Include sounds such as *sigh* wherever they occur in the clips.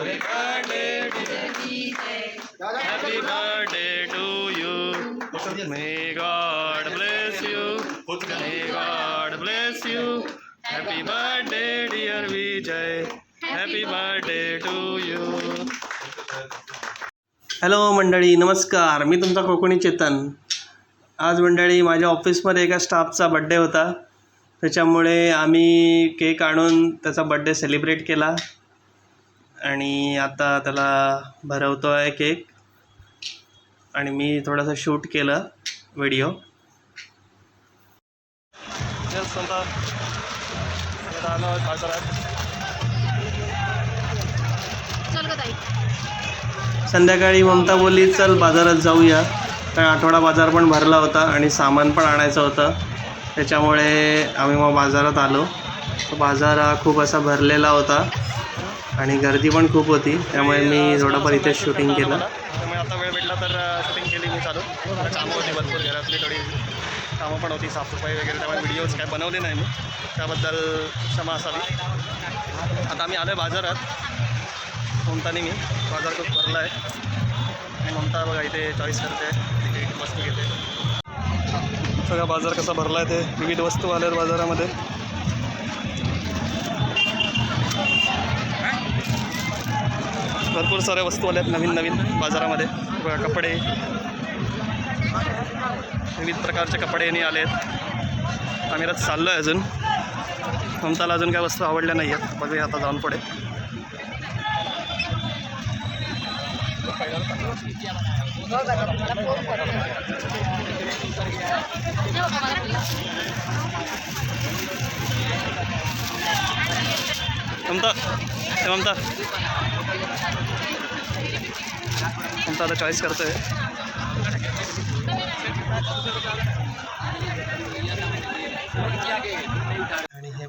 Happy birthday, dear. Happy birthday to you. May God bless you. May God bless you. Happy birthday, dear Vijay. Happy birthday to you. Hello मंडळी नमस्कार मी तुमचा कोकणी चेतन आज मंडळी माझ्या ऑफिसमध्ये एका स्टाफचा बड्डे होता त्याच्यामुळे आम्ही केक आणून त्याचा बड्डे सेलिब्रेट केला आणि आता त्याला भरवतो आहे केक. आणि मी थोडंसं शूट केलं व्हिडिओ. संध्याकाळी ममता बोलली चल बाजारात जाऊया. कारण आठवडा बाजार पण भरला होता आणि सामान पण आणायचं होतं. त्याच्यामुळे आम्ही मग बाजारात आलो. तो बाजार हा खूप असा भरलेला होता. आणि गर्दी पण खूप होती त्यामुळे मी थोडंफार इथे शूटिंग केलं. त्यामुळे आता वेळ भेटला तर शूटिंग केली मी चालू. कामं होती भरपूर घरातली थोडी कामं पण होती साफसफाई वगैरे त्यामुळे व्हिडिओज काय बनवले नाही मी. त्याबद्दल क्षमा असावी. आता आम्ही आलो आहे बाजारात. ममताने मी. बाजार खूप भरला आहे आणि ममता बघा इथे चॉईस करते. मस्त वस्तू घेते. सगळा बाजार कसा भरला आहे ते विविध वस्तू आल्या आहेत बाजारामध्ये. भरपूर साऱ्या वस्तू आल्या आहेत नवीन नवीन बाजारामध्ये. कपडे. विविध प्रकारचे कपडे यांनी आले आहेत आम्ही आता चाललो आहे अजून. ममताला अजून काय वस्तू आवडल्या नाही आहेत बघूया आता जाऊन पुढे. ममता. ममता ममता आता चॉईस करतोय.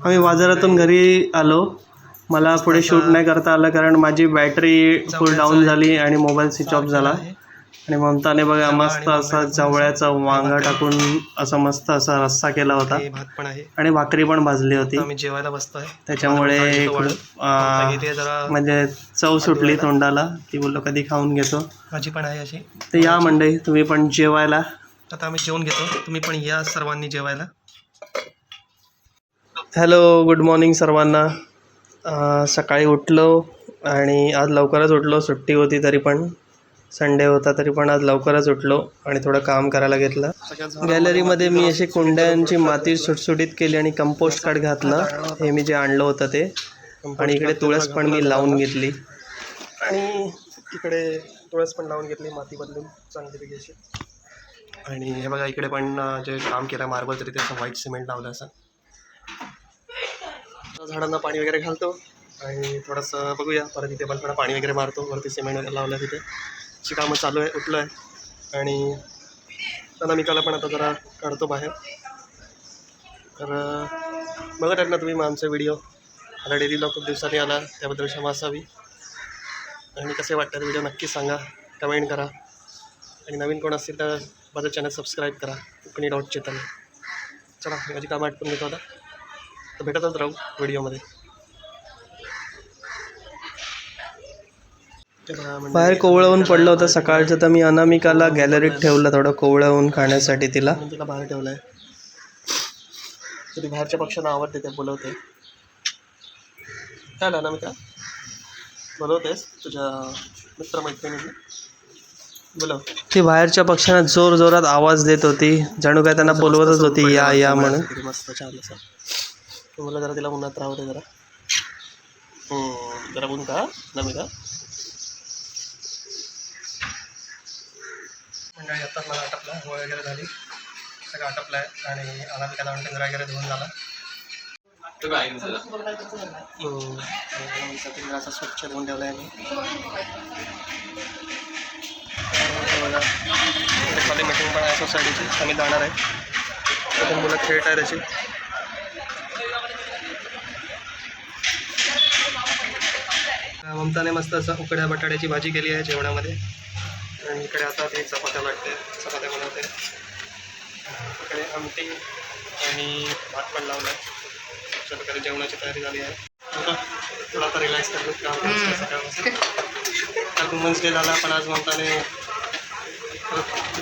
आम्ही बाजारातून घरी आलो. मला पुढे शूट नाही करता आलं कारण माझी बॅटरी फुल डाऊन झाली आणि मोबाईल स्विच ऑफ झाला. आणि ममताने बघा मस्त असा जवळ्याचा वांगा टाकून असा मस्त असा रस्सा केला होता. भात पण आहे. आणि भाकरी पण भाजली होती. आम्ही जेवायला बसतोय त्याच्यामुळे म्हणजे चव सुटली तोंडाला. ती बोललो कधी खाऊन घेतो? भाजी पण आहे अशी. तर या मंडळी तुम्ही पण जेवायला. आता आम्ही जेवण घेतो. तुम्ही पण या सर्वांनी जेवायला. हॅलो गुड मॉर्निंग सर्वांना. सकाळी उठलो आणि आज लवकरच उठलो. सुट्टी होती तरी पण. संडे होता तरी पण आज लवकरच उठलो आणि थोडं काम करायला घेतलं. गॅलरीमध्ये मी अशी कुंड्यांची माती सुटसुटीत केली आणि कंपोस्ट कार्ड घातलं. हे मी जे आणलं होतं ते. आणि इकडे तुळस पण मी लावून घेतली. आणि इकडे तुळस पण लावून घेतली माती बदलून चांगलीपैकी अशी आणि हे बघा इकडे पण जे काम केलं मार्बल तरी त्याचं व्हाईट सिमेंट लावलं असं. झाडांना पाणी वगैरे घालतो आणि थोडंसं बघूया. परत इथे पण थोडं पाणी वगैरे मारतो. वरती सिमेंट वगैरे लावलं तिथे. ची कामं चालू आहे उठलं आहे आणि अनामिकाला पण आता जरा काढतो बाहेर. तर बघत आहेत ना तुम्ही मग व्हिडिओ आला डेली खूप दिवसांनी आला त्याबद्दल क्षमा असावी. आणि कसे वाटतात व्हिडिओ नक्की सांगा कमेंट करा. आणि नवीन कोण असतील तर माझं चॅनल सबस्क्राईब करा कोकणी डॉट चेतन. चला माझी कामं आटपून घेतो आता. तर भेटतच राहू व्हिडिओमध्ये बाहेर कोवळं ऊन पडलं होतं सकाळचं तर मी अनामिकाला गॅलरीत ठेवलं थोडं कोवळं ऊन खाण्यासाठी तिला. तिला बाहेर ठेवलं आहे तरी बाहेरच्या पक्षांना आवडते ते बोलवते. काय ना मी का बोलवतेस तुझ्या मित्रमैत्रिणींना बोलव. ती बाहेरच्या पक्ष्यांना जोर जोरात आवाज देत होती. जणू काय त्यांना बोलवतच होती या या म्हणून. मस्त छान असं तू मला जरा तिला उन्हात राहू दे जरा. हम्म, जरा ऊन का नमी मंडळी आत्ताच मला आटपला गोळ वगैरे झाली. सगळं आटपलं आहे आणि अनामिकाला म्हणते जरा वगैरे धुवून झाला. असा स्वच्छ धुवून ठेवला आहे मी. खाली मीटिंग पण आहे सोसायटीची आम्ही जाणार आहे. तिथे मुलं खेळत आहे त्याची. ममताने मस्त असं उकड्या बटाट्याची भाजी केली आहे जेवणामध्ये. आणि इकडे आता ते चपात्या वाटते चपात्या बनवते. इकडे आमटी आणि भात पण लावला आहे अशा प्रकारे जेवणाची तयारी झाली आहे. आता थोडा आता रिलॅक्स करतो. काम काल वुमन्स डे झाला पण आज म्हणताने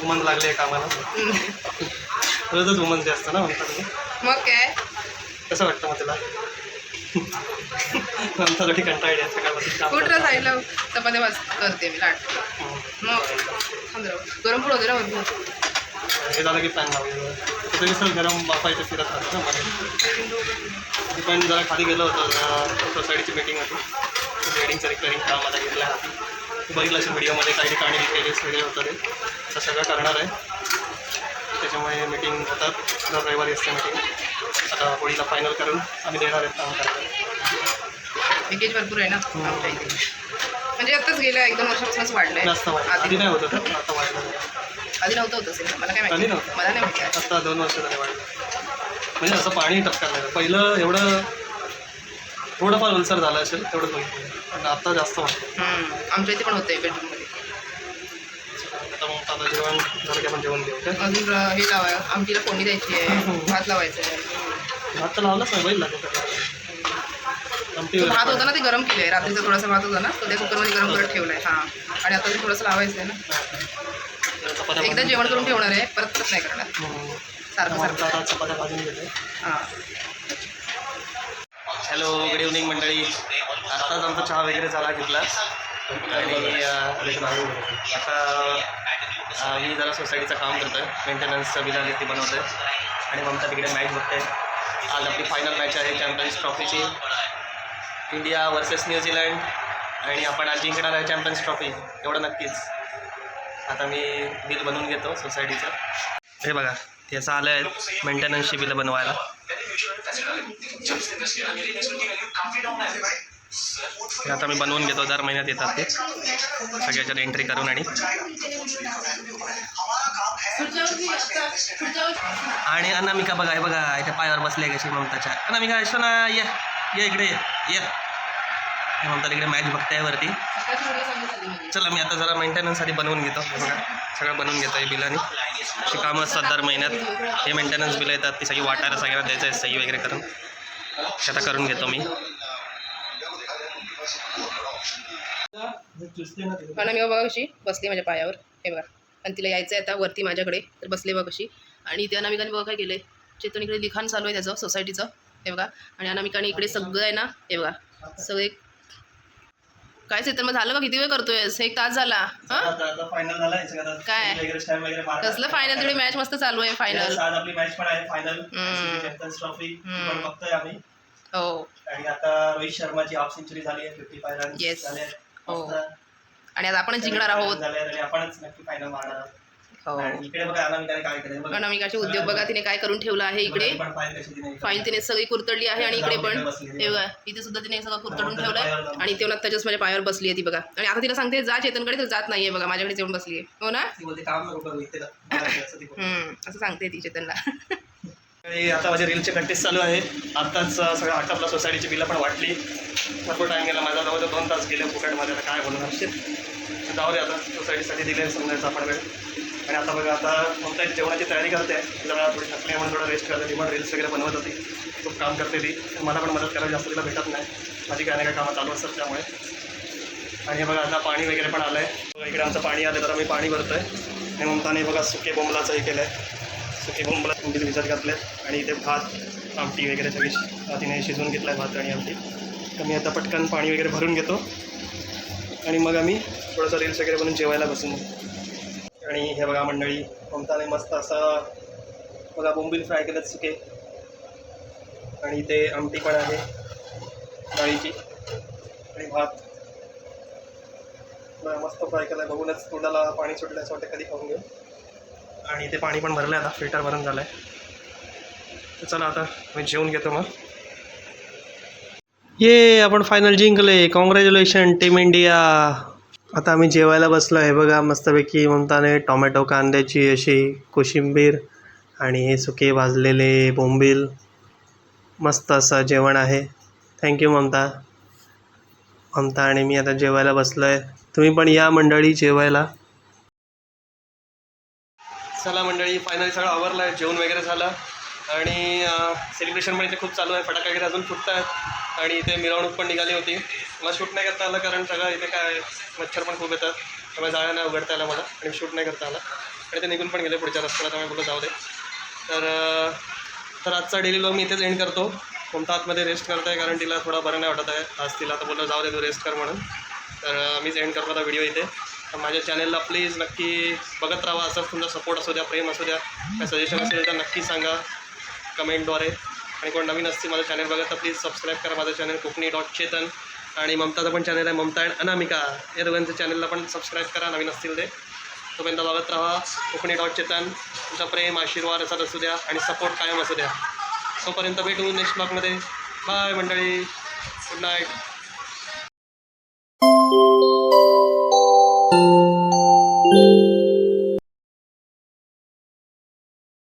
वुमन लागले कामाला. रोजच वुमन्स डे असतं ना म्हणतात मग काय? कसं वाटतं मग तुला? नंतर कंटाळली आहे सकाळपासून काम कुठं. साईडला चपात्या वाज करते मी लाट. मग. गरम पण होते ना भरपूर. हे झालं की फॅन लावलेलं तरी सर गरम इथे फिरत राहतं ना मध्ये पण जरा खाली गेलो होतो सोसायटीची मीटिंग होती. वेडिंगचं रिपेअरिंग काम आता घेतलं आहे बघितलं असेल व्हिडिओमध्ये काही ठिकाणी लिकेजेस वगैरे होतं ते. आता सगळं करणार आहे. त्याच्यामुळे मीटिंग होतात. दर रविवारी असते मीटिंग आता होळीला फायनल करून आम्ही देणार आहेत काम करायला. लिकेज भरपूर आहे ना? आमच्या इथे. म्हणजे आताच गेल्या एक दोन वर्षापासूनच जास्त वाटतं आधी नाही होतं तर आता वाढलं. आधी नव्हतं होत असेल मला काय आधी माहिती नव्हतं. मला नाही माहिती आहे. आता दोन वर्ष झाले वाढलं. म्हणजे असं पाणी टपकायला पहिलं एवढं थोडंफार उलसर झालं असेल तेवढं बघितलं पण आता जास्त वाटतं. आमच्या इथे पण होतंय बेडरूममध्ये आता मग आता जेवण झालं की आपण जेवण घेऊ अजून हे लावाय आमटीला फोडणी द्यायची आहे. भात लावायचं आहे. भात तर लावलाच नाही बैल लागतो आमटी तो भात होता ना ते गरम केलंय. रात्रीचा थोडासा भात होता ना तो त्या कुकरमध्ये गरम करत ठेवलाय. हां. आणि आता ते थोडंसं लावायचं आहे ना. एकदा जेवण करून ठेवणार आहे परत परत नाही करणार. हम्म. सारखं मग सारखं. आता चपात्या भाजून घेते हां. हॅलो गुड इव्हनिंग मंडळी. आत्ताच आमचा चहा वगैरे झाला घेतला. आणि आता मी जरा सोसायटीचं काम करतो आहे मेंटेनन्सचं बिल आले ते बनवतो आहे आणि ममता तिकडे मॅच बघते आज आपली फायनल मॅच आहे चॅम्पियन्स ट्रॉफीची इंडिया वर्सेस न्यूझीलंड आणि आपण आज जिंकणार आहे चॅम्पियन्स ट्रॉफी एवढं नक्कीच. आता मी बिल बनवून घेतो सोसायटीचं हे बघा याचं असं आलं आहे मेंटेनन्सची बिलं बनवायला. हे आता मी बनवून घेतो दर महिन्यात येतात ते. सगळ्याच्यात एंट्री करून आणि आणि अनामिका बघा हे बघा इथे पायावर बसले कशी ममताच्या. अनामिका असतो ना ये ये इकडे ये ये. ममता तिकडे मॅच बघताय वरती. चला मी आता जरा मेंटेनन्ससाठी बनवून घेतो. बघा सगळं बनवून घेतो हे बिलानी. अशी कामं असतात दर महिन्यात. हे मेंटेनन्स बिलं येतात ती सगळी वाटायला सगळ्यांना द्यायचं आहे सही वगैरे करून. आता करून घेतो मी. बघा कशी बसली माझ्या पायावर. हे बघा. आणि तिला यायचं आहे आता वरती माझ्याकडे तर बसले बघा कशी आणि त्या अनामिकाने बघा काय केलं आहे चेतन इकडे लिखाण चालू आहे त्याचं सोसायटीचं हे बघा. आणि अनामिकाने इकडे सगळं आहे ना हे बघा. सगळे काय चेतन मग झालं का? किती वेळ करतोय? एक तास झाला. काय? कसलं फायनल थोडी मॅच मस्त चालू आहे फायनल हो. आणि आता रोहित शर्माची हाफ सेंचुरी झाली आहे फिफ्टी फाय रन आहेत. हो. आणि आज आपणच जिंकणार आहोत. हो. अनामिकाचे उद्योग बघा तिने काय करून ठेवलं आहे इकडे. फाईल तिने सगळी कुरतडली आहे आणि इकडे पण. इथे सुद्धा तिने सगळं कुरतडून ठेवलंय. आणि तेव्हा त्याच्याच माझ्या पायावर बसली आहे ती बघा. आणि आता तिला सांगते जा चेतनकडे तर जात नाहीये बघा माझ्याकडे येऊन बसली आहे हो ना? *laughs* असं सांगते ती चेतनला. *laughs* आणि आता माझे रीलचे कंटेस्ट चालू आहे. आत्ताच सगळं आटापला सोसायटीची बिलं पण वाटली. भरपूर टाईम गेला माझा. जवळ दोन तास गेले फुकटमध्ये. आता काय बोलणार? शिट जाऊ दे आता. सोसायटीसाठी दिले समजायचं आपण वेळ. आणि आता बघा आता ममता जेवणाची तयारी करते. जरा थोडी थकली म्हणून थोडं रेस्ट करते. ती पण रील्स वगैरे बनवत होती. खूप काम करते ती. मला पण मदत करायला जास्त तिला भेटत नाही. माझी काय नाही काय कामं चालू असतात त्यामुळे. आणि हे बघा आता पाणी वगैरे पण आलं आहे इकडे आमचं पाणी आलं तर आम्ही पाणी भरतो आहे आणि ममताने बघा सुके बोंबलाचं हे केलं आहे सुके बोंबला कोणती भिजत घातले आणि इथे भात आमटी वगैरे सगळी तिने शिजवून घेतला आहे भात आणि आमटी. तर मी आता पटकन पाणी वगैरे भरून घेतो. आणि मग आम्ही थोडंसं रील्स वगैरे बनवून जेवायला बसून. आणि हे बघा मंडळी ममताने मस्त असं बघा बोंबील फ्राय केलं सुके. आणि इथे आमटी पण आहे डाळीची. आणि भात. मस्त फ्राय केलं आहे बघूनच तोंडाला पाणी सुटलं असं वाटतं कधी खाऊन घेऊ. आणि ते पाणी पण भरलं आहे आता फिल्टर भरून झालं आहे तर चला आता मी जेवून घेतो मग. ये आपण फायनल जिंकले. कॉंग्रॅच्युलेशन टीम इंडिया आता आम्ही जेवायला बसलो आहे. बघा मस्तपैकी ममताने टोमॅटो कांद्याची अशी कोशिंबीर आणि हे सुके भाजलेले बोंबील. मस्त असं जेवण आहे. थँक्यू ममता. ममता आणि मी आता जेवायला बसलो आहे तुम्ही पण या मंडळी जेवायला. चला मंडळी फायनली सगळं आवरलं आहे जेवण वगैरे झालं. आणि सेलिब्रेशन पण इथे खूप चालू आहे. फटाके वगैरे अजून फुटत आहेत आणि इथे मिरवणूक पण निघाली होती. मला शूट नाही करता आलं कारण सगळं इथे काय मच्छर पण खूप येतात. त्यामुळे जाळ्या नाही उघडता आला मला. आणि शूट नाही करता आला. आणि ते निघून पण गेले पुढच्या रस्त्याला. त्यामुळे बोललं जाऊ दे. तर तर आजचा डेली लॉग मी इथेच एंड करतो. कोणता आतमध्ये रेस्ट करत आहे कारण तिला थोडा बरं नाही वाटत आहे. आज तिला आता बोललं जाऊ दे तू रेस्ट कर म्हणून. तर मीच एंड करतो आता व्हिडिओ इथे. तर माझ्या चॅनलला प्लीज नक्की बघत राहा. असंच तुमचा सपोर्ट असू द्या प्रेम असू द्या काय सजेशन असेल तर नक्की सांगा कमेंटद्वारे आणि कोण नवीन असतील माझं चॅनल बघा तर प्लीज सबस्क्राईब करा माझं चॅनल कोकणी डॉट चेतन आणि ममताचं पण चॅनल आहे ममता अँड अनामिका. या दोघांच्या चॅनलला पण सबस्क्राईब करा नवीन असतील ते. तोपर्यंत बघत राहा कोकणी डॉट चेतन तुमचा प्रेम आशीर्वाद असत असू द्या आणि सपोर्ट कायम असू द्या. तोपर्यंत भेटू नेक्स्ट ब्लॉगमध्ये बाय मंडळी. Good night